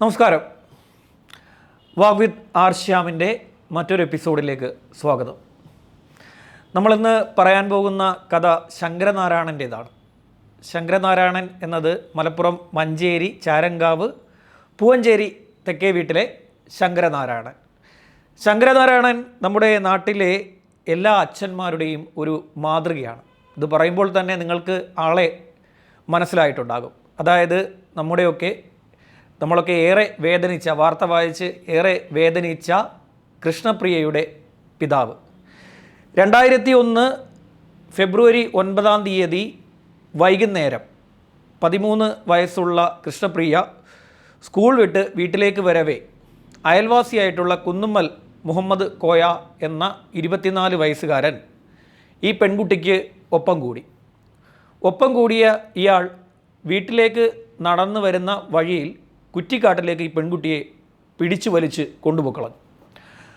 നമസ്കാരം. വാഗ് with R ശ്യാമിന്റെ മറ്റൊരു എപ്പിസോഡിലേക്ക് സ്വാഗതം. നമ്മളിന്ന് പറയാൻ പോകുന്ന കഥ ശങ്കരനാരായണന്റേതാണ്. ശങ്കരനാരായണൻ എന്നത് മലപ്പുറം മഞ്ചേരി ചാരങ്കാവ് പൂവഞ്ചേരി തെക്കേ വീട്ടിലെ ശങ്കരനാരായണൻ. ശങ്കരനാരായണൻ നമ്മുടെ നാട്ടിലെ എല്ലാ അച്ഛന്മാരുടെയും ഒരു മാതൃകയാണ്. ഇത് പറയുമ്പോൾ തന്നെ നിങ്ങൾക്ക് ആളെ മനസ്സിലായിട്ടുണ്ടാകും. അതായത് നമ്മുടെയൊക്കെ നമ്മളൊക്കെ ഏറെ വേദനിച്ച വാർത്ത വായിച്ച് ഏറെ വേദനിച്ച കൃഷ്ണപ്രിയയുടെ പിതാവ്. രണ്ടായിരത്തി ഒന്ന് ഫെബ്രുവരി ഒൻപതാം തീയതി വൈകുന്നേരം പതിമൂന്ന് വയസ്സുള്ള കൃഷ്ണപ്രിയ സ്കൂൾ വിട്ട് വീട്ടിലേക്ക് വരവേ അയൽവാസിയായിട്ടുള്ള കുന്നുമ്മൽ മുഹമ്മദ് കോയ എന്ന ഇരുപത്തിനാല് വയസ്സുകാരൻ ഈ പെൺകുട്ടിക്ക് ഒപ്പം കൂടി. ഒപ്പം കൂടിയ ഇയാൾ വീട്ടിലേക്ക് നടന്നു വരുന്ന വഴിയിൽ കുറ്റിക്കാട്ടിലേക്ക് ഈ പെൺകുട്ടിയെ പിടിച്ചു വലിച്ച് കൊണ്ടുപോക്കളഞ്ഞു.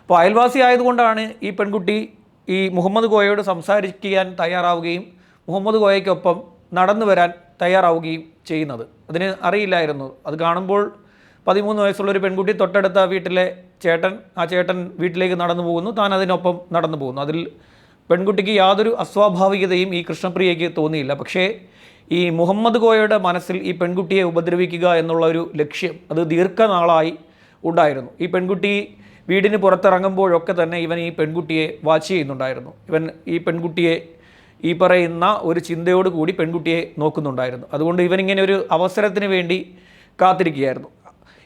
അപ്പോൾ അയൽവാസി ആയതുകൊണ്ടാണ് ഈ പെൺകുട്ടി ഈ മുഹമ്മദ് കോയയോട് സംസാരിക്കാൻ തയ്യാറാവുകയും മുഹമ്മദ് കോയയ്ക്കൊപ്പം നടന്നു വരാൻ തയ്യാറാവുകയും ചെയ്യുന്നത്. അതിന് അറിയില്ലായിരുന്നു. അത് കാണുമ്പോൾ പതിമൂന്ന് വയസ്സുള്ള ഒരു പെൺകുട്ടി തൊട്ടടുത്ത വീട്ടിലെ ചേട്ടൻ ആ ചേട്ടൻ വീട്ടിലേക്ക് നടന്നു പോകുന്നു. താൻ അതിനൊപ്പം നടന്നു പോകുന്നു. അതിൽ പെൺകുട്ടിക്ക് യാതൊരു അസ്വാഭാവികതയും ഈ കൃഷ്ണപ്രിയയ്ക്ക് തോന്നിയില്ല. പക്ഷേ ഈ മുഹമ്മദ് കോയയുടെ മനസ്സിൽ ഈ പെൺകുട്ടിയെ ഉപദ്രവിക്കുക എന്നുള്ള ഒരു ലക്ഷ്യം അത് ദീർഘനാളായി ഉണ്ടായിരുന്നു. ഈ പെൺകുട്ടി വീടിന് പുറത്തിറങ്ങുമ്പോഴൊക്കെ തന്നെ ഇവൻ ഈ പെൺകുട്ടിയെ വാച്ച് ചെയ്യുന്നുണ്ടായിരുന്നു. ഇവൻ ഈ പെൺകുട്ടിയെ ഈ പറയുന്ന ഒരു ചിന്തയോട് കൂടി പെൺകുട്ടിയെ നോക്കുന്നുണ്ടായിരുന്നു. അതുകൊണ്ട് ഇവനിങ്ങനെ ഒരു അവസരത്തിന് വേണ്ടി കാത്തിരിക്കുകയായിരുന്നു.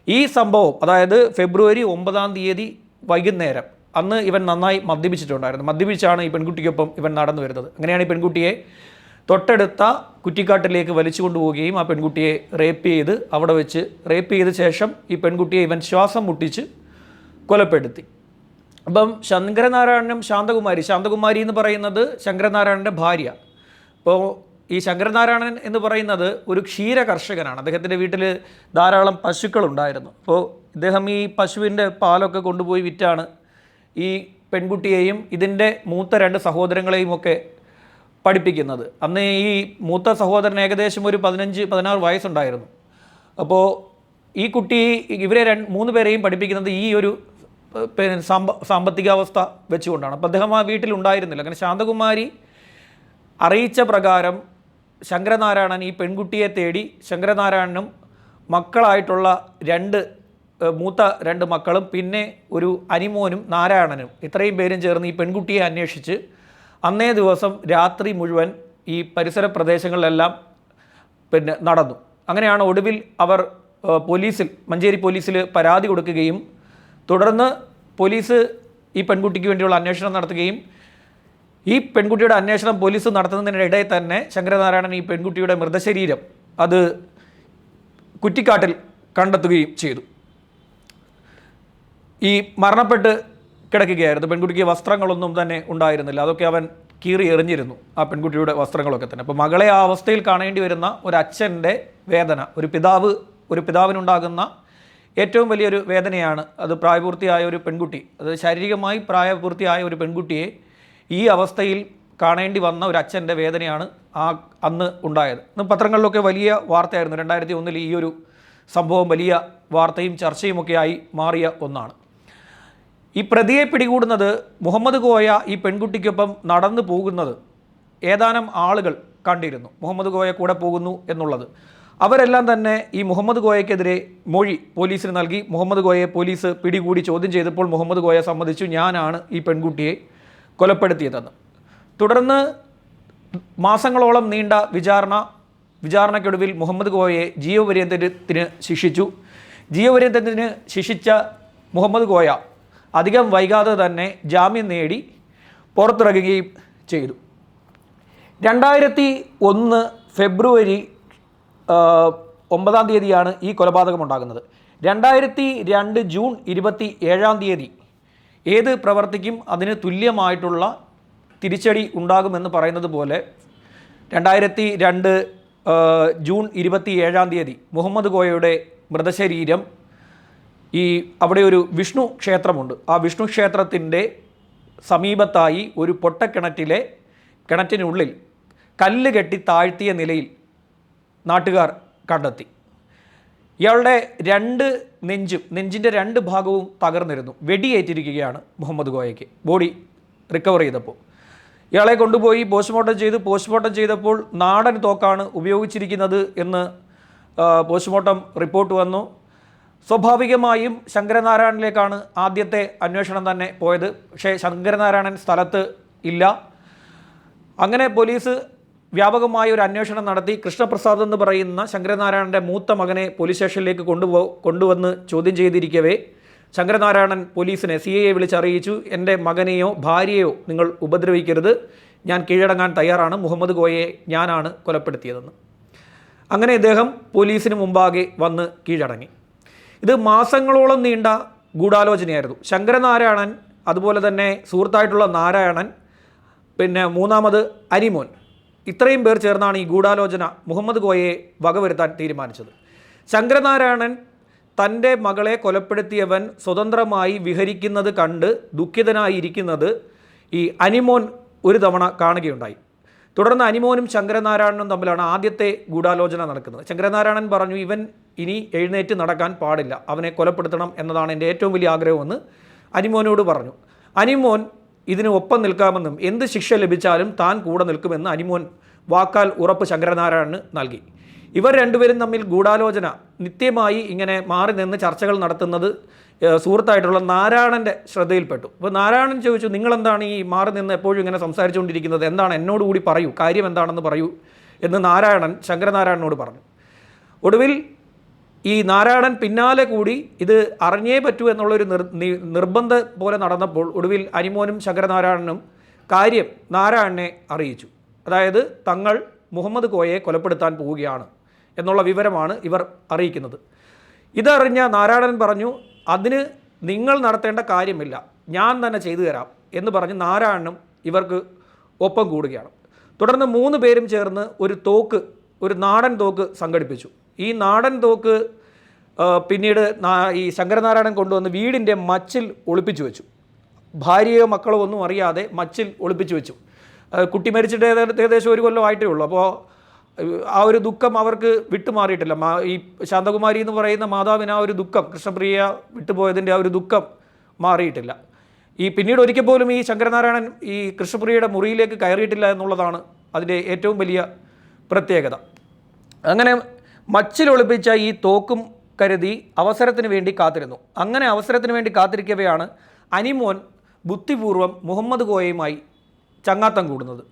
ഈ സംഭവം അതായത് ഫെബ്രുവരി ഒമ്പതാം തീയതി വൈകുന്നേരം അന്ന് ഇവൻ നന്നായി മദ്യപിച്ചിട്ടുണ്ടായിരുന്നു. മദ്യപിച്ചാണ് ഈ പെൺകുട്ടിക്കൊപ്പം ഇവൻ നടന്നു വരുന്നത് അങ്ങനെയാണ് ഈ പെൺകുട്ടിയെ തൊട്ടടുത്ത കുറ്റിക്കാട്ടിലേക്ക് വലിച്ചു കൊണ്ടുപോവുകയും ആ പെൺകുട്ടിയെ റേപ്പ് ചെയ്ത് അവിടെ വെച്ച് റേപ്പ് ചെയ്ത ശേഷം ഈ പെൺകുട്ടിയെ ഇവൻ ശ്വാസം മുട്ടിച്ച് കൊലപ്പെടുത്തി. അപ്പം ശങ്കരനാരായണനും ശാന്തകുമാരി ശാന്തകുമാരി എന്ന് പറയുന്നത് ശങ്കരനാരായണന്റെ ഭാര്യ. അപ്പോൾ ഈ ശങ്കരനാരായണൻ എന്ന് പറയുന്നത് ഒരു ക്ഷീര കർഷകനാണ്. അദ്ദേഹത്തിന്റെ വീട്ടിൽ ധാരാളം പശുക്കളുണ്ടായിരുന്നു. അപ്പോൾ ഇദ്ദേഹം ഈ പശുവിന്റെ പാലൊക്കെ കൊണ്ടുപോയി വിറ്റാണ് ഈ പെൺകുട്ടിയെയും ഇതിന്റെ മൂത്ത രണ്ട് സഹോദരങ്ങളെയും ഒക്കെ പഠിപ്പിക്കുന്നത്. അന്ന് ഈ മൂത്ത സഹോദരൻ ഏകദേശം ഒരു പതിനഞ്ച് പതിനാറ് വയസ്സുണ്ടായിരുന്നു. അപ്പോൾ ഈ കുട്ടി ഇവരെ രണ്ട് മൂന്ന് പേരെയും പഠിപ്പിക്കുന്നത് ഈ ഒരു പിന്നെ സാമ്പ സാമ്പത്തികാവസ്ഥ വെച്ചുകൊണ്ടാണ്. അപ്പോൾ അദ്ദേഹം ആ വീട്ടിലുണ്ടായിരുന്നില്ല അങ്ങനെ ശാന്തകുമാരി അറിയിച്ച പ്രകാരം ശങ്കരനാരായണൻ ഈ പെൺകുട്ടിയെ തേടി ശങ്കരനാരായണനും മക്കളായിട്ടുള്ള രണ്ട് മൂത്ത രണ്ട് മക്കളും പിന്നെ ഒരു അനിമോനും നാരായണനും ഇത്രയും പേരും ചേർന്ന് ഈ പെൺകുട്ടിയെ അന്വേഷിച്ച് അന്നേ ദിവസം രാത്രി മുഴുവൻ ഈ പരിസര പ്രദേശങ്ങളിലെല്ലാം പിന്നെ നടന്നു. അങ്ങനെയാണ് ഒടുവിൽ അവർ പോലീസിൽ മഞ്ചേരി പോലീസിൽ പരാതി കൊടുക്കുകയും തുടർന്ന് പോലീസ് ഈ പെൺകുട്ടിക്ക് വേണ്ടിയുള്ള അന്വേഷണം നടത്തുകയും ഈ പെൺകുട്ടിയുടെ അന്വേഷണം പോലീസ് നടത്തുന്നതിനിടെ തന്നെ ശങ്കരനാരായണൻ ഈ പെൺകുട്ടിയുടെ മൃതശരീരം അത് കുറ്റിക്കാട്ടിൽ കണ്ടെത്തുകയും ചെയ്തു. ഈ മരണപ്പെട്ട് കിടക്കുകയായിരുന്നു. പെൺകുട്ടിക്ക് വസ്ത്രങ്ങളൊന്നും തന്നെ ഉണ്ടായിരുന്നില്ല. അതൊക്കെ അവൻ കീറി എറിഞ്ഞിരുന്നു ആ പെൺകുട്ടിയുടെ വസ്ത്രങ്ങളൊക്കെ തന്നെ. അപ്പോൾ മകളെ ആ അവസ്ഥയിൽ കാണേണ്ടി വരുന്ന ഒരു അച്ഛന്റെ വേദന ഒരു പിതാവ് ഒരു പിതാവിനുണ്ടാകുന്ന ഏറ്റവും വലിയൊരു വേദനയാണ് അത് പ്രായപൂർത്തിയായ ഒരു പെൺകുട്ടി. അത് ശാരീരികമായി പ്രായപൂർത്തിയായ ഒരു പെൺകുട്ടിയെ ഈ അവസ്ഥയിൽ കാണേണ്ടി വന്ന ഒരു അച്ഛന്റെ വേദനയാണ് ആ അന്ന് ഉണ്ടായത്. ഇന്ന് പത്രങ്ങളിലൊക്കെ വലിയ വാർത്തയായിരുന്നു. രണ്ടായിരത്തി ഒന്നിൽ ഈ ഒരു സംഭവം വലിയ വാർത്തയും ചർച്ചയുമൊക്കെയായി മാറിയ ഒന്നാണ്. ഈ പ്രതിയെ പിടികൂടുന്നത് മുഹമ്മദ് ഗോയ ഈ പെൺകുട്ടിക്കൊപ്പം നടന്നു പോകുന്നത്. ഏതാനും ആളുകൾ കണ്ടിരുന്നു മുഹമ്മദ് കോയ കൂടെ പോകുന്നു എന്നുള്ളത്. അവരെല്ലാം തന്നെ ഈ മുഹമ്മദ് ഗോയക്കെതിരെ മൊഴി പോലീസിന് നൽകി. മുഹമ്മദ് കോയയെ പോലീസ് പിടികൂടി ചോദ്യം ചെയ്തപ്പോൾ മുഹമ്മദ് ഗോയ സമ്മതിച്ചു. ഞാനാണ് ഈ പെൺകുട്ടിയെ കൊലപ്പെടുത്തിയതെന്ന്. തുടർന്ന് മാസങ്ങളോളം നീണ്ട വിചാരണ വിചാരണയ്ക്കൊടുവിൽ മുഹമ്മദ് ഗോയയെ ജീവപര്യന്തത്തിന് ശിക്ഷിച്ചു. ജീവപര്യന്തത്തിന് ശിക്ഷിച്ച മുഹമ്മദ് കോയ അധികം വൈകാതെ തന്നെ ജാമ്യം നേടി പുറത്തിറങ്ങുകയും ചെയ്തു. രണ്ടായിരത്തി ഒന്ന് ഫെബ്രുവരി ഒമ്പതാം തീയതിയാണ് ഈ കൊലപാതകം ഉണ്ടാകുന്നത്. രണ്ടായിരത്തി രണ്ട് ജൂൺ ഇരുപത്തി ഏഴാം തീയതി ഏത് പ്രവർത്തിക്കും അതിന് തുല്യമായിട്ടുള്ള തിരിച്ചടി ഉണ്ടാകുമെന്ന് പറയുന്നത് പോലെ രണ്ടായിരത്തി രണ്ട് ജൂൺ ഇരുപത്തി ഏഴാം തീയതി മുഹമ്മദ് കോയയുടെ മൃതശരീരം ഈ അവിടെ ഒരു വിഷ്ണു ക്ഷേത്രമുണ്ട്. ആ വിഷ്ണു ക്ഷേത്രത്തിന്റെ സമീപത്തായി ഒരു പൊട്ടക്കിണറ്റിലെ കിണറ്റിനുള്ളിൽ കല്ല് കെട്ടി താഴ്ത്തിയ നിലയിൽ നാട്ടുകാർ കണ്ടെത്തി. ഇയാളുടെ രണ്ട് നെഞ്ചും നെഞ്ചിന്റെ രണ്ട് ഭാഗവും തകർന്നിരുന്നു. വെടിയേറ്റിരിക്കുകയാണ് മുഹമ്മദ് ഗോയയ്ക്ക്. ബോഡി റിക്കവർ ചെയ്തപ്പോൾ. ഇയാളെ കൊണ്ടുപോയി പോസ്റ്റ്മോർട്ടം ചെയ്ത് പോസ്റ്റ്മോർട്ടം ചെയ്തപ്പോൾ നാടൻ തോക്കാണ് ഉപയോഗിച്ചിരിക്കുന്നത് എന്ന് പോസ്റ്റ്മോർട്ടം റിപ്പോർട്ട് വന്നു. സ്വാഭാവികമായും ശങ്കരനാരായണിലേക്കാണ് ആദ്യത്തെ അന്വേഷണം തന്നെ പോയത്. പക്ഷേ ശങ്കരനാരായണൻ സ്ഥലത്ത് ഇല്ല. അങ്ങനെ പോലീസ് വ്യാപകമായ ഒരു അന്വേഷണം നടത്തി. കൃഷ്ണപ്രസാദ് എന്ന് പറയുന്ന ശങ്കരനാരായണന്റെ മൂത്ത മകനെ പോലീസ് സ്റ്റേഷനിലേക്ക് കൊണ്ടുപോ കൊണ്ടുവന്ന് ചോദ്യം ചെയ്തിരിക്കവേ. ശങ്കരനാരായണൻ പോലീസിനെ സി ഐയെ വിളിച്ചറിയിച്ചു. എന്റെ മകനെയോ ഭാര്യയോ നിങ്ങൾ ഉപദ്രവിക്കരുത്. ഞാൻ കീഴടങ്ങാൻ തയ്യാറാണ്. മുഹമ്മദ് ഗോയയെ ഞാനാണ് കൊലപ്പെടുത്തിയതെന്ന്. അങ്ങനെ ഇദ്ദേഹം പോലീസിന് മുമ്പാകെ വന്ന് കീഴടങ്ങി. ഇത് മാസങ്ങളോളം നീണ്ട ഗൂഢാലോചനയായിരുന്നു. ശങ്കരനാരായണൻ അതുപോലെ തന്നെ സുഹൃത്തായിട്ടുള്ള നാരായണൻ പിന്നെ മൂന്നാമത് അരിമോൻ ഇത്രയും പേർ ചേർന്നാണ് ഈ ഗൂഢാലോചന മുഹമ്മദ് ഗോയയെ വകവരുത്താൻ തീരുമാനിച്ചത്. ശങ്കരനാരായണൻ തന്റെ മകളെ കൊലപ്പെടുത്തിയവൻ സ്വതന്ത്രമായി വിഹരിക്കുന്നത് കണ്ട് ദുഃഖിതനായിരിക്കുന്നത് ഈ അനിമോൻ ഒരു തവണ കാണുകയുണ്ടായി. തുടർന്ന് അനിമോനും ശങ്കരനാരായണനും തമ്മിലാണ് ആദ്യത്തെ ഗൂഢാലോചന നടക്കുന്നത്. ശങ്കരനാരായണൻ പറഞ്ഞു ഇവൻ ഇനി എഴുന്നേറ്റ് നടക്കാൻ പാടില്ല. അവനെ കൊലപ്പെടുത്തണം എന്നതാണ് എന്റെ ഏറ്റവും വലിയ ആഗ്രഹമെന്ന് അനിമോനോട് പറഞ്ഞു. അനിമോൻ ഇതിന് ഒപ്പം നിൽക്കാമെന്നും എന്ത് ശിക്ഷ ലഭിച്ചാലും താൻ കൂടെ നിൽക്കുമെന്ന് അനിമോൻ വാക്കാൽ ഉറപ്പ് ശങ്കരനാരായണന് നൽകി. ഇവർ രണ്ടുപേരും തമ്മിൽ ഗൂഢാലോചന നിത്യമായി ഇങ്ങനെ മാറി നിന്ന് ചർച്ചകൾ നടത്തുന്നത് സുഹൃത്തായിട്ടുള്ള നാരായണന്റെ ശ്രദ്ധയിൽപ്പെട്ടു. അപ്പോൾ നാരായണൻ ചോദിച്ചു നിങ്ങളെന്താണ് ഈ മാറി നിന്ന് എപ്പോഴും ഇങ്ങനെ സംസാരിച്ചുകൊണ്ടിരിക്കുന്നത്? എന്താണ് എന്നോട് കൂടി പറയൂ കാര്യം എന്താണെന്ന് പറയൂ എന്ന് നാരായണൻ ശങ്കരനാരായണനോട് പറഞ്ഞു. ഒടുവിൽ ഈ നാരായണൻ പിന്നാലെ കൂടി ഇത് അറിഞ്ഞേ പറ്റൂ എന്നുള്ളൊരു നിർ നിർബന്ധ പോലെ നടന്നപ്പോൾ ഒടുവിൽ അനിമോനും ശങ്കരനാരായണനും കാര്യം നാരായണനെ അറിയിച്ചു. അതായത് തങ്ങൾ മുഹമ്മദ് കോയയെ കൊലപ്പെടുത്താൻ പോവുകയാണ് എന്നുള്ള വിവരമാണ് ഇവർ അറിയിക്കുന്നത്. ഇതറിഞ്ഞ നാരായണൻ പറഞ്ഞു അതിന് നിങ്ങൾ നടത്തേണ്ട കാര്യമില്ല. ഞാൻ തന്നെ ചെയ്തു തരാം എന്ന് പറഞ്ഞ് നാരായണനും ഇവർക്ക് ഒപ്പം കൂടുകയാണ്. തുടർന്ന് മൂന്ന് പേരും ചേർന്ന് ഒരു തോക്ക് ഒരു നാടൻ തോക്ക് സംഘടിപ്പിച്ചു. ഈ നാടൻ തോക്ക് പിന്നീട് ഈ ശങ്കരനാരായണൻ കൊണ്ടുവന്ന് വീടിന്റെ മച്ചിൽ ഒളിപ്പിച്ചു വെച്ചു. ഭാര്യയോ മക്കളോ ഒന്നും അറിയാതെ മച്ചിൽ ഒളിപ്പിച്ചു വെച്ചു. കുട്ടി മരിച്ചിട്ട് ഏകദേശം ഒരു കൊല്ലമായിട്ടേ ഉള്ളൂ. അപ്പോൾ ആ ഒരു ദുഃഖം അവർക്ക് വിട്ടുമാറിയിട്ടില്ല. മാ ഈ ശാന്തകുമാരി എന്ന് പറയുന്ന മാതാവിന് ആ ഒരു ദുഃഖം കൃഷ്ണപ്രിയ വിട്ടുപോയതിന്റെ ആ ഒരു ദുഃഖം മാറിയിട്ടില്ല. ഈ പിന്നീട് ഒരിക്കൽ പോലും ഈ ശങ്കരനാരായണൻ ഈ കൃഷ്ണപ്രിയയുടെ മുറിയിലേക്ക് കയറിയിട്ടില്ല എന്നുള്ളതാണ് അതിന്റെ ഏറ്റവും വലിയ പ്രത്യേകത. അങ്ങനെ മച്ചിലൊളിപ്പിച്ച ഈ തോക്കും കരുതി അവസരത്തിന് വേണ്ടി കാത്തിരുന്നു. അങ്ങനെ അവസരത്തിന് വേണ്ടി കാത്തിരിക്കവെയാണ് അനിമോൻ ബുദ്ധിപൂർവം മുഹമ്മദ് കോയയുമായി ചങ്ങാത്തം കൂടുന്നത്.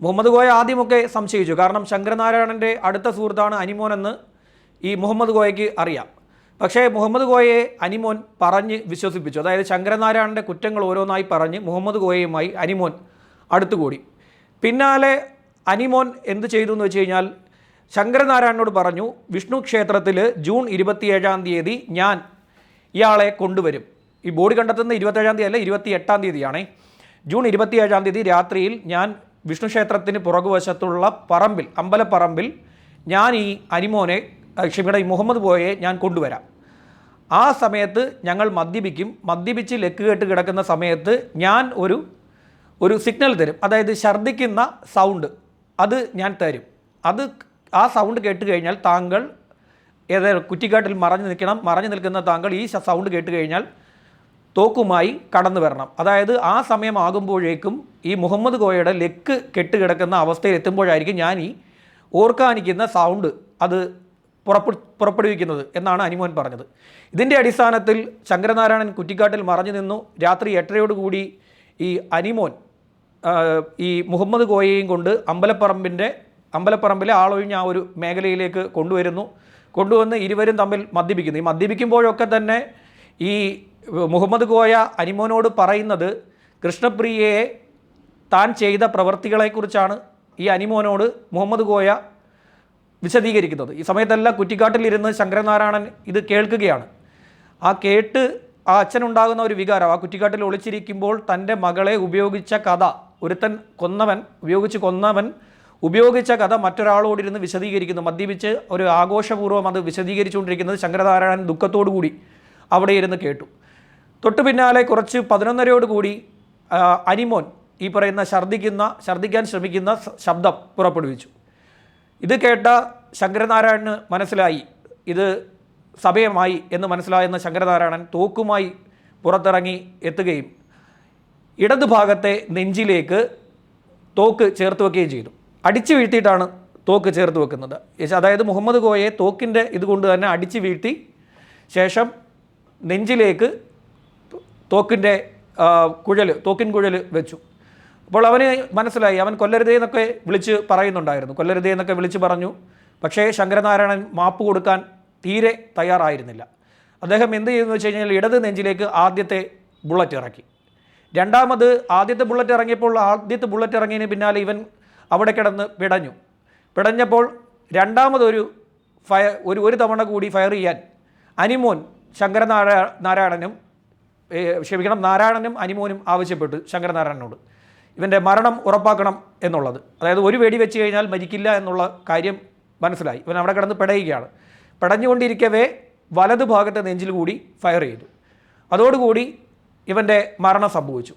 മുഹമ്മദ് ഗോയ ആദ്യമൊക്കെ സംശയിച്ചു. കാരണം ശങ്കരനാരായണന്റെ അടുത്ത സുഹൃത്താണ് അനിമോൻ എന്ന് ഈ മുഹമ്മദ് ഗോയയ്ക്ക് അറിയാം. പക്ഷേ മുഹമ്മദ് ഗോയയെ അനിമോൻ പറഞ്ഞ് വിശ്വസിപ്പിച്ചു. അതായത് ശങ്കരനാരായണന്റെ കുറ്റങ്ങൾ ഓരോന്നായി പറഞ്ഞ് മുഹമ്മദ് ഗോയയുമായി അനിമോൻ അടുത്തുകൂടി. പിന്നാലെ അനിമോൻ എന്ത് ചെയ്തു എന്ന് വെച്ച് കഴിഞ്ഞാൽ ശങ്കരനാരായണനോട് പറഞ്ഞു വിഷ്ണു ക്ഷേത്രത്തിൽ ജൂൺ ഇരുപത്തിയേഴാം തീയതി ഞാൻ ഇയാളെ കൊണ്ടുവരും. ഈ ബോഡി കണ്ടെത്തുന്ന ഇരുപത്തേഴാം തീയതി അല്ല ഇരുപത്തി എട്ടാം തീയതിയാണേ. ജൂൺ ഇരുപത്തിയേഴാം തീയതി രാത്രിയിൽ ഞാൻ വിഷ്ണു ക്ഷേത്രത്തിന് പുറകുവശത്തുള്ള പറമ്പിൽ അമ്പലപ്പറമ്പിൽ ഞാൻ ഈ അനിമോനെ ക്ഷമിയുടെ ഈ മുഹമ്മദ് പോയെ ഞാൻ കൊണ്ടുവരാം. ആ സമയത്ത് ഞങ്ങൾ മദ്യപിക്കും. മദ്യപിച്ച് ലെക്കുകേട്ട് കിടക്കുന്ന സമയത്ത് ഞാൻ ഒരു ഒരു സിഗ്നൽ തരും. അതായത് ഛർദ്ദിക്കുന്ന സൗണ്ട് അത് ഞാൻ തരും. അത് ആ സൗണ്ട് കേട്ട് കഴിഞ്ഞാൽ താങ്കൾ ഏതായാലും കുറ്റിക്കാട്ടിൽ മറഞ്ഞു നിൽക്കണം. മറഞ്ഞു നിൽക്കുന്ന താങ്കൾ ഈ സൗണ്ട് കേട്ട് കഴിഞ്ഞാൽ തോക്കുമായി കടന്നു വരണം. അതായത് ആ സമയമാകുമ്പോഴേക്കും ഈ മുഹമ്മദ് കോയയുടെ ലെക്ക് കെട്ടുകിടക്കുന്ന അവസ്ഥയിൽ എത്തുമ്പോഴായിരിക്കും ഞാൻ ഈ ഓർക്കാനിക്കുന്ന സൗണ്ട് അത് പുറപ്പെ പുറപ്പെടുവിക്കുന്നത് എന്നാണ് അനിമോൻ പറഞ്ഞത്. ഇതിന്റെ അടിസ്ഥാനത്തിൽ ശങ്കരനാരായണൻ കുറ്റിക്കാട്ടിൽ മറഞ്ഞു നിന്നു. രാത്രി എട്ടരയോടുകൂടി ഈ അനിമോൻ ഈ മുഹമ്മദ് കോയയും കൊണ്ട് അമ്പലപ്പറമ്പിന്റെ അമ്പലപ്പറമ്പിലെ ആളൊഴിഞ്ഞ ആ ഒരു മേഖലയിലേക്ക് കൊണ്ടുവരുന്നു. കൊണ്ടുവന്ന് ഇരുവരും തമ്മിൽ മദ്യപിക്കുന്നു. ഈ മദ്യപിക്കുമ്പോഴൊക്കെ തന്നെ ഈ മുഹമ്മദ് ഗോയ അനിമോനോട് പറയുന്നത് കൃഷ്ണപ്രിയയെ താൻ ചെയ്ത പ്രവർത്തികളെക്കുറിച്ചാണ് ഈ അനിമോനോട് മുഹമ്മദ് ഗോയ വിശദീകരിക്കുന്നത്. ഈ സമയത്തെല്ലാം കുറ്റിക്കാട്ടിലിരുന്ന് ശങ്കരനാരായണൻ ഇത് കേൾക്കുകയാണ്. ആ കേട്ട് ആ അച്ഛനുണ്ടാകുന്ന ഒരു വികാരം ആ കുറ്റിക്കാട്ടിൽ ഒളിച്ചിരിക്കുമ്പോൾ തന്റെ മകളെ ഉപയോഗിച്ച കഥ ഒരുത്തൻ കൊന്നവൻ ഉപയോഗിച്ച് കൊന്നവൻ ഉപയോഗിച്ച കഥ മറ്റൊരാളോടിരുന്ന് വിശദീകരിക്കുന്നു. മദ്യപിച്ച് ഒരു ആഘോഷപൂർവം അത് വിശദീകരിച്ചുകൊണ്ടിരിക്കുന്നത് ശങ്കരനാരായണൻ ദുഃഖത്തോടു കൂടി അവിടെ ഇരുന്ന് കേട്ടു. തൊട്ടു പിന്നാലെ കുറച്ച് പതിനൊന്നരയോടുകൂടി കൂടി അനിമോൻ ഈ പറയുന്ന ഛർദ്ദിക്കുന്ന ഛർദ്ദിക്കാൻ ശ്രമിക്കുന്ന ശബ്ദം പുറപ്പെടുവിച്ചു. ഇത് കേട്ട ശങ്കരനാരായണന് മനസ്സിലായി. ഇത് സമയമായി എന്ന് മനസ്സിലായെന്ന ശങ്കരനാരായണൻ തോക്കുമായി പുറത്തിറങ്ങി എത്തുകയും ഇടതുഭാഗത്തെ നെഞ്ചിലേക്ക് തോക്ക് ചേർത്ത് വെക്കുകയും ചെയ്തു. അടിച്ചു വീഴ്ത്തിയിട്ടാണ് തോക്ക് ചേർത്ത് വെക്കുന്നത്. അതായത് മുഹമ്മദ് കോയെ തോക്കിന്റെ ഇതുകൊണ്ട് തന്നെ അടിച്ചു വീഴ്ത്തി ശേഷം നെഞ്ചിലേക്ക് തോക്കിന്റെ കുഴൽ തോക്കിൻ കുഴൽ വെച്ചു. അപ്പോൾ അവന് മനസ്സിലായി അവൻ കൊല്ലരുതേ എന്നൊക്കെ വിളിച്ച് പറയുന്നുണ്ടായിരുന്നു. കൊല്ലരുതേ എന്നൊക്കെ വിളിച്ച് പറഞ്ഞു. പക്ഷേ ശങ്കരനാരായണൻ മാപ്പ് കൊടുക്കാൻ തീരെ തയ്യാറായിരുന്നില്ല. അദ്ദേഹം എന്ത് ചെയ്തെന്ന് വെച്ച് കഴിഞ്ഞാൽ ഇടത് നെഞ്ചിലേക്ക് ആദ്യത്തെ ബുള്ളറ്റ് ഇറക്കി. രണ്ടാമത് ആദ്യത്തെ ബുള്ളറ്റ് ഇറങ്ങിയപ്പോൾ ആദ്യത്തെ ബുള്ളറ്റ് ഇറങ്ങിയതിന് പിന്നാലെ ഇവൻ അവിടെ കിടന്ന് പിടഞ്ഞു. പിടഞ്ഞപ്പോൾ രണ്ടാമതൊരു ഫയർ ഒരു ഒരു തവണ കൂടി ഫയർ ചെയ്യാൻ അനിമോൻ ശങ്കരനാരായ നാരായണനും ഏ, ക്ഷമിക്കണം നാരായണനും അനിമോനും ആവശ്യപ്പെട്ടു ശങ്കരനാരായണനോട്. ഇവന്റെ മരണം ഉറപ്പാക്കണം എന്നുള്ളത്. അതായത് ഒരു വെടി വെച്ച് കഴിഞ്ഞാൽ മരിക്കില്ല എന്നുള്ള കാര്യം മനസ്സിലായി. ഇവൻ അവിടെ കിടന്ന് പിടയുകയാണ്. പിടഞ്ഞുകൊണ്ടിരിക്കവേ വലതു ഭാഗത്തെ നെഞ്ചിൽ കൂടി ഫയർ ചെയ്തു. അതോടുകൂടി ഇവന്റെ മരണം സംഭവിച്ചു.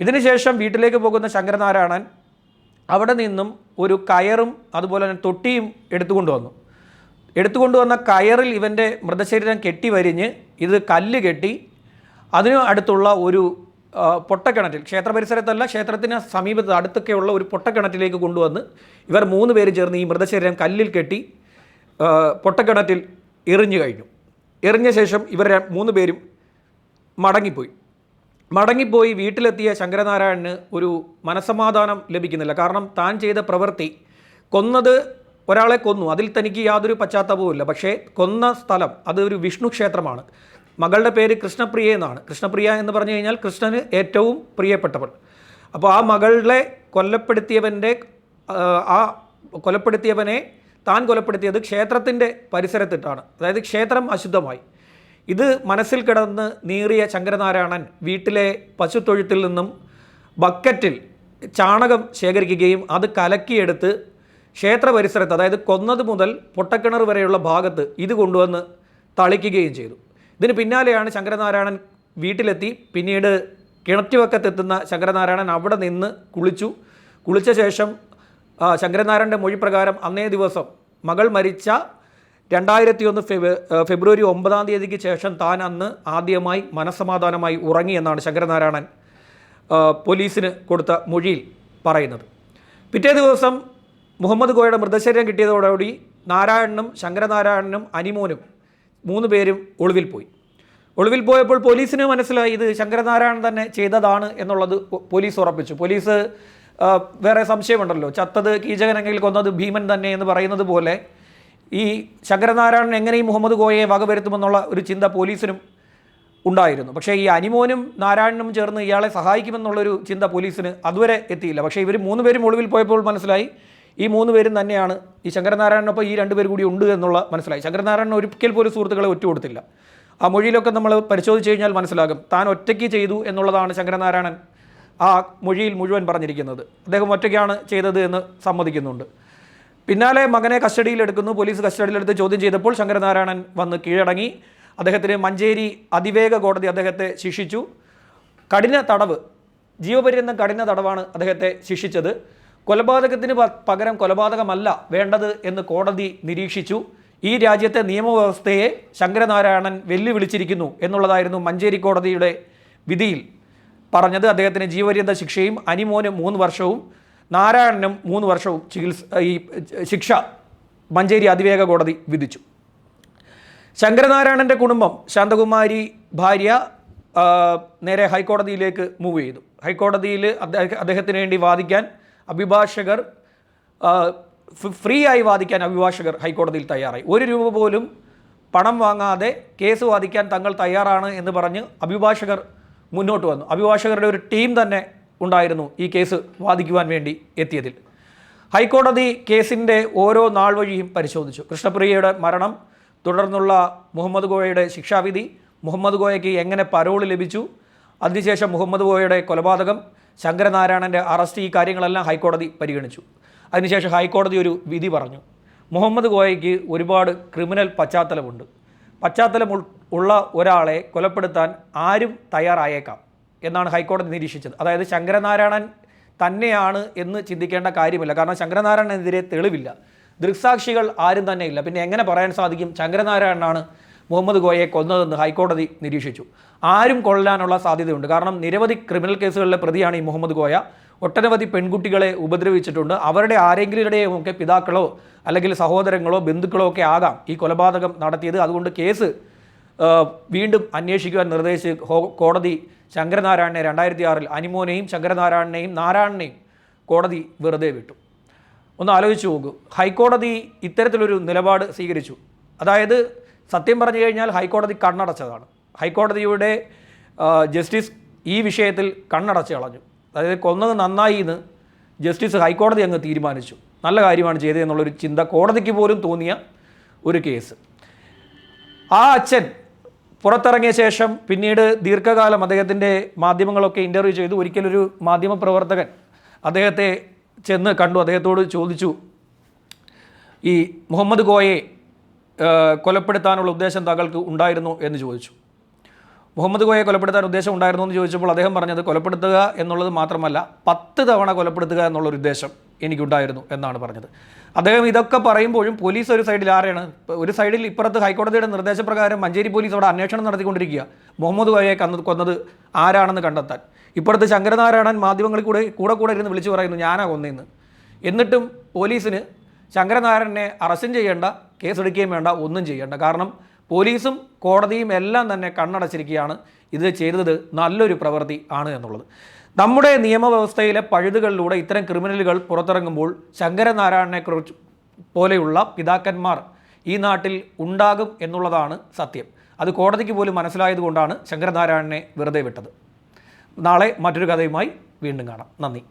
ഇതിനുശേഷം വീട്ടിലേക്ക് പോകുന്ന ശങ്കരനാരായണൻ അവിടെ നിന്നും ഒരു കയറും അതുപോലെ തന്നെ തൊട്ടിയും എടുത്തുകൊണ്ട് വന്നു. എടുത്തുകൊണ്ടുവന്ന കയറിൽ ഇവന്റെ മൃതശരീരം കെട്ടി വരിഞ്ഞ് ഇത് കല്ല് കെട്ടി അതിന് അടുത്തുള്ള ഒരു പൊട്ടക്കിണറ്റിൽ ക്ഷേത്ര പരിസരത്തല്ല ക്ഷേത്രത്തിന് സമീപത്ത് അടുത്തൊക്കെയുള്ള ഒരു പൊട്ടക്കിണറ്റിലേക്ക് കൊണ്ടുവന്ന് ഇവർ മൂന്ന് പേര് ചേർന്ന് ഈ മൃതശരീരം കല്ലിൽ കെട്ടി പൊട്ടക്കിണറ്റിൽ എറിഞ്ഞു കഴിഞ്ഞു. എറിഞ്ഞ ശേഷം ഇവർ മൂന്ന് പേരും മടങ്ങിപ്പോയി. മടങ്ങിപ്പോയി വീട്ടിലെത്തിയ ശങ്കരനാരായണന് ഒരു മനസമാധാനം ലഭിക്കുന്നില്ല. കാരണം താൻ ചെയ്ത പ്രവൃത്തി കൊന്നത് ഒരാളെ കൊന്നു. അതിൽ തനിക്ക് യാതൊരു പശ്ചാത്തലവുമില്ല. പക്ഷേ കൊന്ന സ്ഥലം അതൊരു വിഷ്ണു ക്ഷേത്രമാണ്. മകളുടെ പേര് കൃഷ്ണപ്രിയ എന്നാണ്. കൃഷ്ണപ്രിയ എന്ന് പറഞ്ഞു കഴിഞ്ഞാൽ കൃഷ്ണന് ഏറ്റവും പ്രിയപ്പെട്ടവൾ. അപ്പോൾ ആ മകളെ കൊല്ലപ്പെടുത്തിയവന്റെ ആ, കൊലപ്പെടുത്തിയവനെ താൻ കൊലപ്പെടുത്തിയത് ക്ഷേത്രത്തിന്റെ പരിസരത്തിട്ടാണ്. അതായത് ക്ഷേത്രം അശുദ്ധമായി. ഇത് മനസ്സിൽ കിടന്ന് നീറിയ ശങ്കരനാരായണൻ വീട്ടിലെ പശുത്തൊഴുത്തിൽ നിന്നും ബക്കറ്റിൽ ചാണകം ശേഖരിക്കുകയും അത് കലക്കിയെടുത്ത് ക്ഷേത്ര പരിസരത്ത് അതായത് കൊന്നത് മുതൽ പൊട്ടക്കിണർ വരെയുള്ള ഭാഗത്ത് ഇത് കൊണ്ടുവന്ന് തളിക്കുകയും ചെയ്തു. ഇതിന് പിന്നാലെയാണ് ശങ്കരനാരായണൻ വീട്ടിലെത്തി. പിന്നീട് കിണറ്റുവക്കത്തെത്തുന്ന ശങ്കരനാരായണൻ അവിടെ നിന്ന് കുളിച്ചു. കുളിച്ച ശേഷം ശങ്കരനാരായണന്റെ മൊഴി പ്രകാരം അന്നേ ദിവസം മകൾ മരിച്ച രണ്ടായിരത്തി ഒന്ന് ഫെബ് ഫെബ്രുവരി ഒമ്പതാം തീയതിക്ക് ശേഷം താൻ അന്ന് ആദ്യമായി മനസ്സമാധാനമായി ഉറങ്ങി എന്നാണ് ശങ്കരനാരായണൻ പോലീസിന് കൊടുത്ത മൊഴിയിൽ പറയുന്നത്. പിറ്റേ ദിവസം മുഹമ്മദ് ഗോയുടെ മൃതശരീരം കിട്ടിയതോടുകൂടി നാരായണനും ശങ്കരനാരായണനും അനിമോനും മൂന്ന് പേരും ഒളിവിൽ പോയി. ഒളിവിൽ പോയപ്പോൾ പോലീസിന് മനസ്സിലായി ഇത് ശങ്കരനാരായണൻ തന്നെ ചെയ്തതാണ് എന്നുള്ളത് പോലീസ് ഉറപ്പിച്ചു. പോലീസ് വേറെ സംശയമുണ്ടല്ലോ. ചത്തത് കീചകനെങ്കിൽ കൊന്നത് ഭീമൻ തന്നെ എന്ന് പറയുന്നത് പോലെ ഈ ശങ്കരനാരായണൻ എങ്ങനെയും മുഹമ്മദ് ഗോയെ വകവരുത്തുമെന്നുള്ള ഒരു ചിന്ത പോലീസിനും ഉണ്ടായിരുന്നു. പക്ഷേ ഈ അനിമോനും നാരായണനും ചേർന്ന് ഇയാളെ സഹായിക്കുമെന്നുള്ളൊരു ചിന്ത പോലീസിന് അതുവരെ എത്തിയില്ല. പക്ഷേ ഇവർ മൂന്ന് പേരും ഒളിവിൽ പോയപ്പോൾ മനസ്സിലായി ഈ മൂന്ന് പേരും തന്നെയാണ് ഈ ശങ്കരനാരായണനൊപ്പം ഈ രണ്ട് രണ്ടുപേർ കൂടി ഉണ്ട് എന്നുള്ള മനസ്സിലായി. ശങ്കരനാരായണൻ ഒരിക്കൽ പോലും സുഹൃത്തുക്കളെ ഒറ്റ കൊടുത്തില്ല ആ മൊഴിയിലൊക്കെ നമ്മൾ പരിശോധിച്ച് കഴിഞ്ഞാൽ മനസ്സിലാകും. താൻ ഒറ്റയ്ക്ക് ചെയ്തു എന്നുള്ളതാണ് ശങ്കരനാരായണൻ ആ മൊഴിയിൽ മുഴുവൻ പറഞ്ഞിരിക്കുന്നത്. അദ്ദേഹം ഒറ്റയ്ക്കാണ് ചെയ്തത് എന്ന് സമ്മതിക്കുന്നുണ്ട്. പിന്നാലെ മകനെ കസ്റ്റഡിയിലെടുക്കുന്നു പോലീസ് കസ്റ്റഡിയിലെടുത്ത് ചോദ്യം ചെയ്തപ്പോൾ ശങ്കരനാരായണൻ വന്ന് കീഴടങ്ങി. അദ്ദേഹത്തിന് മഞ്ചേരി അതിവേഗ കോടതി അദ്ദേഹത്തെ ശിക്ഷിച്ചു. കഠിന തടവ് ജീവപര്യന്തം കഠിന തടവാണ് അദ്ദേഹത്തെ ശിക്ഷിച്ചത്. കൊലപാതകത്തിന് പകരം കൊലപാതകമല്ല വേണ്ടത് എന്ന് കോടതി നിരീക്ഷിച്ചു. ഈ രാജ്യത്തെ നിയമവ്യവസ്ഥയെ ശങ്കരനാരായണൻ വെല്ലുവിളിച്ചിരിക്കുന്നു എന്നുള്ളതായിരുന്നു മഞ്ചേരി കോടതിയുടെ വിധിയിൽ പറഞ്ഞത്. അദ്ദേഹത്തിന് ജീവപര്യന്ത ശിക്ഷയും അനിമോന് മൂന്ന് വർഷവും നാരായണനും മൂന്ന് വർഷവും ചികിത്സ ഈ ശിക്ഷ മഞ്ചേരി അതിവേഗ കോടതി വിധിച്ചു. ശങ്കരനാരായണന്റെ കുടുംബം ശാന്തകുമാരി ഭാര്യ നേരെ ഹൈക്കോടതിയിലേക്ക് മൂവ് ചെയ്തു. ഹൈക്കോടതിയിൽ അദ്ദേഹ- അദ്ദേഹത്തിന് വേണ്ടി വാദിക്കാൻ അഭിഭാഷകർ ഫ്രീ ആയി വാദിക്കാൻ അഭിഭാഷകർ ഹൈക്കോടതിയിൽ തയ്യാറായി. ഒരു രൂപ പോലും പണം വാങ്ങാതെ കേസ് വാദിക്കാൻ തങ്ങൾ തയ്യാറാണ് എന്ന് പറഞ്ഞ് അഭിഭാഷകർ മുന്നോട്ട് വന്നു. അഭിഭാഷകരുടെ ഒരു ടീം തന്നെ ഉണ്ടായിരുന്നു ഈ കേസ് വാദിക്കുവാൻ വേണ്ടി എത്തിയതിൽ. ഹൈക്കോടതി കേസിന്റെ ഓരോ നാൾ വഴിയും പരിശോധിച്ചു. കൃഷ്ണപ്രിയയുടെ മരണം തുടർന്നുള്ള മുഹമ്മദ് ഗോയയുടെ ശിക്ഷാവിധി മുഹമ്മദ് ഗോയയ്ക്ക് എങ്ങനെ പരോൾ ലഭിച്ചു അതിനുശേഷം മുഹമ്മദ് ഗോയയുടെ കൊലപാതകം ശങ്കരനാരായണന്റെ അറസ്റ്റ് ഈ കാര്യങ്ങളെല്ലാം ഹൈക്കോടതി പരിഗണിച്ചു. അതിനുശേഷം ഹൈക്കോടതി ഒരു വിധി പറഞ്ഞു. മുഹമ്മദ് ഗോയയ്ക്ക് ഒരുപാട് ക്രിമിനൽ പശ്ചാത്തലമുണ്ട്. പശ്ചാത്തലം ഉള്ള ഒരാളെ കൊലപ്പെടുത്താൻ ആരും തയ്യാറായേക്കാം എന്നാണ് ഹൈക്കോടതി നിരീക്ഷിച്ചത്. അതായത് ശങ്കരനാരായണൻ തന്നെയാണ് എന്ന് ചിന്തിക്കേണ്ട കാര്യമില്ല. കാരണം ശങ്കരനാരായണനെതിരെ തെളിവില്ല. ദൃക്സാക്ഷികൾ ആരും തന്നെ ഇല്ല. പിന്നെ എങ്ങനെ പറയാൻ സാധിക്കും? ശങ്കരനാരായണനാണ് മുഹമ്മദ് ഗോയയെ കൊന്നതെന്ന് ഹൈക്കോടതി നിരീക്ഷിച്ചു. ആരും കൊള്ളാനുള്ള സാധ്യതയുണ്ട്. കാരണം നിരവധി ക്രിമിനൽ കേസുകളിലെ പ്രതിയാണ് ഈ മുഹമ്മദ് ഗോയ. ഒട്ടനവധി പെൺകുട്ടികളെ ഉപദ്രവിച്ചിട്ടുണ്ട്. അവരുടെ ആരെങ്കിലുടെയും ഒക്കെ പിതാക്കളോ അല്ലെങ്കിൽ സഹോദരങ്ങളോ ബന്ധുക്കളോ ഒക്കെ ആകാം ഈ കൊലപാതകം നടത്തിയത്. അതുകൊണ്ട് കേസ് വീണ്ടും അന്വേഷിക്കുവാൻ നിർദ്ദേശിച്ച് കോടതി ശങ്കരനാരായണനെ രണ്ടായിരത്തി ആറിൽ അനിമോനെയും ശങ്കരനാരായണനെയും നാരായണനെയും കോടതി വെറുതെ വിട്ടു. ഒന്ന് ആലോചിച്ച് നോക്കൂ. ഹൈക്കോടതി ഇത്തരത്തിലൊരു നിലപാട് സ്വീകരിച്ചു. അതായത് സത്യം പറഞ്ഞു കഴിഞ്ഞാൽ ഹൈക്കോടതി കണ്ണടച്ചതാണ്. ഹൈക്കോടതിയുടെ ജസ്റ്റിസ് ഈ വിഷയത്തിൽ കണ്ണടച്ച് കളഞ്ഞു. അതായത് കൊന്നത് നന്നായി എന്ന് ജസ്റ്റിസ് ഹൈക്കോടതി അങ്ങ് തീരുമാനിച്ചു. നല്ല കാര്യമാണ് ചെയ്തത് എന്നുള്ളൊരു ചിന്ത കോടതിക്ക് പോലും തോന്നിയ ഒരു കേസ്. ആ അച്ഛൻ പുറത്തിറങ്ങിയ ശേഷം പിന്നീട് ദീർഘകാലം അദ്ദേഹത്തിന്റെ മാധ്യമങ്ങളൊക്കെ ഇന്റർവ്യൂ ചെയ്തു. ഒരിക്കലൊരു മാധ്യമപ്രവർത്തകൻ അദ്ദേഹത്തെ ചെന്ന് കണ്ടു. അദ്ദേഹത്തോട് ചോദിച്ചു ഈ മുഹമ്മദ് കോയെ കൊലപ്പെടുത്താനുള്ള ഉദ്ദേശം താങ്കൾക്ക് ഉണ്ടായിരുന്നു എന്ന് ചോദിച്ചു. മുഹമ്മദ് കോയെ കൊലപ്പെടുത്താൻ ഉദ്ദേശം ഉണ്ടായിരുന്നു എന്ന് ചോദിച്ചപ്പോൾ അദ്ദേഹം പറഞ്ഞത് കൊലപ്പെടുത്തുക എന്നുള്ളത് മാത്രമല്ല പത്ത് തവണ കൊലപ്പെടുത്തുക എന്നുള്ളൊരു ഉദ്ദേശം എനിക്കുണ്ടായിരുന്നു എന്നാണ് പറഞ്ഞത്. അദ്ദേഹം ഇതൊക്കെ പറയുമ്പോഴും പോലീസ് ഒരു സൈഡിൽ ആരെയാണ് ഒരു സൈഡിൽ ഇപ്പുറത്ത് ഹൈക്കോടതിയുടെ നിർദ്ദേശപ്രകാരം മഞ്ചേരി പോലീസ് അവിടെ അന്വേഷണം നടത്തിക്കൊണ്ടിരിക്കുക. മുഹമ്മദ് കോയെ കന്നത് കൊന്നത് ആരാണെന്ന് കണ്ടെത്താൻ. ഇപ്പുറത്ത് ശങ്കരനാരായണൻ മാധ്യമങ്ങളിൽ കൂടെ കൂടെ കൂടെ ഇരുന്ന് വിളിച്ചു പറയുന്നു ഞാനാ കൊന്നേന്ന്. എന്നിട്ടും പോലീസിന് ശങ്കരനാരായണനെ അറസ്റ്റും ചെയ്യേണ്ട കേസെടുക്കുകയും വേണ്ട ഒന്നും ചെയ്യേണ്ട. കാരണം പോലീസും കോടതിയും എല്ലാം തന്നെ കണ്ണടച്ചിരിക്കുകയാണ്. ഇത് ചെയ്തത് നല്ലൊരു പ്രവൃത്തി ആണ് എന്നുള്ളത്. നമ്മുടെ നിയമവ്യവസ്ഥയിലെ പഴുതുകളിലൂടെ ഇത്തരം ക്രിമിനലുകൾ പുറത്തിറങ്ങുമ്പോൾ ശങ്കരനാരായണനെ കുറിച്ച് പോലെയുള്ള പിതാക്കന്മാർ ഈ നാട്ടിൽ ഉണ്ടാകും എന്നുള്ളതാണ് സത്യം. അത് കോടതിക്ക് പോലും മനസ്സിലായതുകൊണ്ടാണ് ശങ്കരനാരായണനെ വെറുതെ വിട്ടത്. നാളെ മറ്റൊരു കഥയുമായി വീണ്ടും കാണാം. നന്ദി.